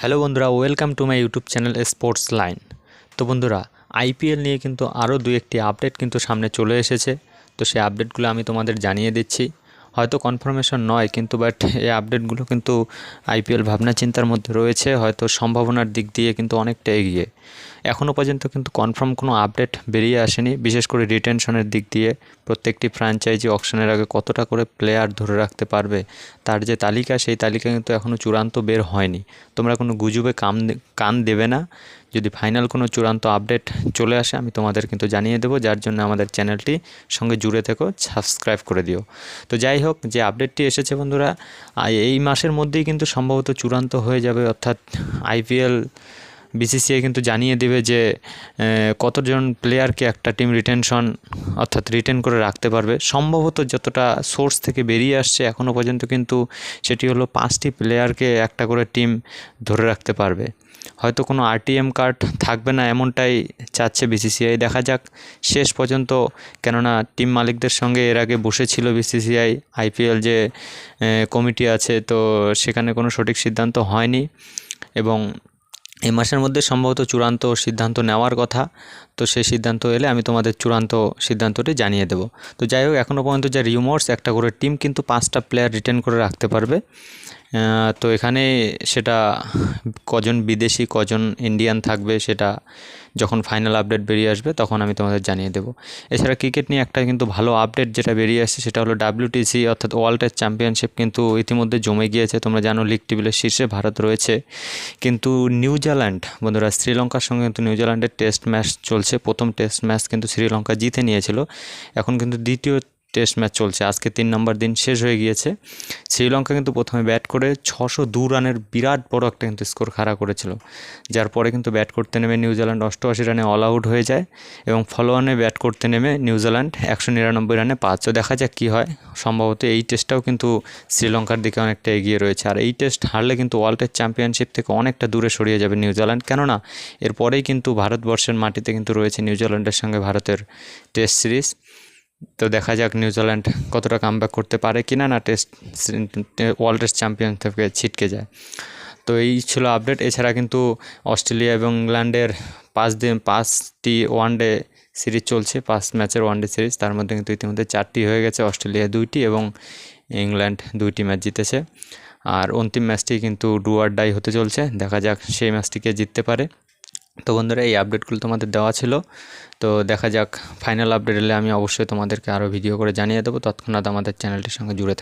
Hello বন্ধুরা, welcome to my YouTube channel sports line. তো বন্ধুরা, আইপিএল নিয়ে কিন্তু আরও দু একটি আপডেট কিন্তু সামনে চলে এসেছে। তো সেই আপডেটগুলো আমি তোমাদের জানিয়ে দিচ্ছি। হয়তো কনফার্মেশন নয়, কিন্তু বাট এই আপডেটগুলো কিন্তু আইপিএল ভাবনা চিন্তার মধ্যে রয়েছে। হয়তো সম্ভাবনার দিক দিয়ে কিন্তু অনেকটা এগিয়ে। এখনও পর্যন্ত কিন্তু কনফার্ম কোনো আপডেট বেরিয়ে আসেনি। বিশেষ করে রিটেনশনের দিক দিয়ে প্রত্যেকটি ফ্র্যাঞ্চাইজি অকশনের আগে কতটা করে প্লেয়ার ধরে রাখতে পারবে, তার যে তালিকা, সেই তালিকা কিন্তু এখনও চূড়ান্ত বের হয়নি। তোমরা কোনো গুজবে কাম কান দেবে না। যদি ফাইনাল কোনো চূড়ান্ত আপডেট চলে আসে, আমি তোমাদের কিন্তু জানিয়ে দেবো। যার জন্য আমাদের চ্যানেলটি সঙ্গে জুড়ে থেকো সাবস্ক্রাইব করে দিও। তো যাই হোক, যে আপডেটটি এসেছে বন্ধুরা এই মাসের মধ্যেই কিন্তু সম্ভবত চূড়ান্ত হয়ে যাবে, অর্থাৎ আইপিএল বিসিসিআই কিন্তু জানিয়ে দেবে যে কতজন প্লেয়ারকে একটা টিম রিটেনশন অর্থাৎ রিটেন করে রাখতে পারবে। সম্ভবত যতটা সোর্স থেকে বেরিয়ে আসছে এখনও পর্যন্ত কিন্তু সেটি হলো পাঁচটি প্লেয়ারকে একটা করে টিম ধরে রাখতে পারবে। হয়তো কোনো আরটিএম কার্ড থাকবে না এমনটাই চাচ্ছে বিসিসিআই দেখা যাক শেষ পর্যন্ত, কেননা টিম মালিকদের সঙ্গে এর আগে বসেছিল বিসিসিআই আইপিএল যে কমিটি আছে, তো সেখানে কোনো সঠিক সিদ্ধান্ত হয়নি। এবং এই মাসের মধ্যে সম্ভবত চূড়ান্ত সিদ্ধান্ত নেওয়ার কথা। তো সেই সিদ্ধান্ত এলে আমি তোমাদের চূড়ান্ত সিদ্ধান্তটি জানিয়ে দেব। তো যাই হোক এখনও পর্যন্ত যে রিউমার্স একটা করে টিম কিন্তু পাঁচটা প্লেয়ার রিটার্ন করে রাখতে পারবে। তো এখানে সেটা কজন বিদেশি, কজন ইন্ডিয়ান থাকবে সেটা যখন ফাইনাল আপডেট বেরিয়ে আসবে তখন আমি তোমাদের জানিয়ে দেবো। এছাড়া ক্রিকেট নিয়ে একটা কিন্তু ভালো আপডেট যেটা বেরিয়ে আসছে সেটা হলো ডাব্লিউটিসি অর্থাৎ ওয়ার্ল্ডের চ্যাম্পিয়নশিপ কিন্তু ইতিমধ্যে জমে গিয়েছে। তোমরা জানো লিগ টেবিলের শীর্ষে ভারত রয়েছে। কিন্তু নিউজিল্যান্ড বন্ধুরা শ্রীলঙ্কার সঙ্গে কিন্তু নিউজিল্যান্ডের টেস্ট ম্যাচ চলছে। প্রথম টেস্ট ম্যাচ কিন্তু শ্রীলঙ্কা জিতে নিয়েছিল। এখন কিন্তু দ্বিতীয় টেস্ট ম্যাচ চলছে। আজকে তিন নম্বর দিন শেষ হয়ে গিয়েছে। শ্রীলঙ্কা কিন্তু প্রথমে ব্যাট করে ছশো দু রানের বিরাট বড় একটা কিন্তু স্কোর খাড়া করেছিল। যার পরে কিন্তু ব্যাট করতে নেমে নিউজিল্যান্ড অষ্টআশি রানে অল আউট হয়ে যায় এবং ফলোয়ানে ব্যাট করতে নেমে নিউজিল্যান্ড একশো নিরানব্বই রানে পাঁচ। তো দেখা যাক কী হয়। সম্ভবত এই টেস্টটাও কিন্তু শ্রীলঙ্কার দিকে অনেকটা এগিয়ে রয়েছে। আর এই টেস্ট হারলে কিন্তু ওয়ার্ল্ডের চ্যাম্পিয়নশিপ থেকে অনেকটা দূরে সরিয়ে যাবে নিউজিল্যান্ড। কেননা এরপরেই কিন্তু ভারতবর্ষের মাটিতে কিন্তু রয়েছে নিউজিল্যান্ডের সঙ্গে ভারতের টেস্ট সিরিজ তো দেখা যাক নিউজিল্যান্ড কতটা কাম করতে পারে কি না না টেস্ট ওয়ার্ল্ড টেস্ট চ্যাম্পিয়ন থেকে ছিটকে যায়। তো এই ছিল আপডেট এছাড়া কিন্তু অস্ট্রেলিয়া এবং ইংল্যান্ডের পাঁচ দিন, পাঁচটি ওয়ানডে সিরিজ চলছে, পাঁচ ম্যাচের ওয়ানডে সিরিজ তার মধ্যে কিন্তু ইতিমধ্যে চারটি হয়ে গেছে, অস্ট্রেলিয়া দুইটি এবং ইংল্যান্ড দুইটি ম্যাচ জিতেছে। আর অন্তিম ম্যাচটি কিন্তু ডু আর ডাই হতে চলছে, দেখা যাক সেই ম্যাচটিকে জিততে পারে। তো বন্ধুরা, এই আপডেটগুলো তোমাদের দেওয়া ছিল। তো দেখা যাক ফাইনাল আপডেট এলে আমি অবশ্যই তোমাদেরকে আরও ভিডিও করে জানিয়ে দেবো। তৎক্ষণাৎ আমাদের চ্যানেলটির সঙ্গে জুড়ে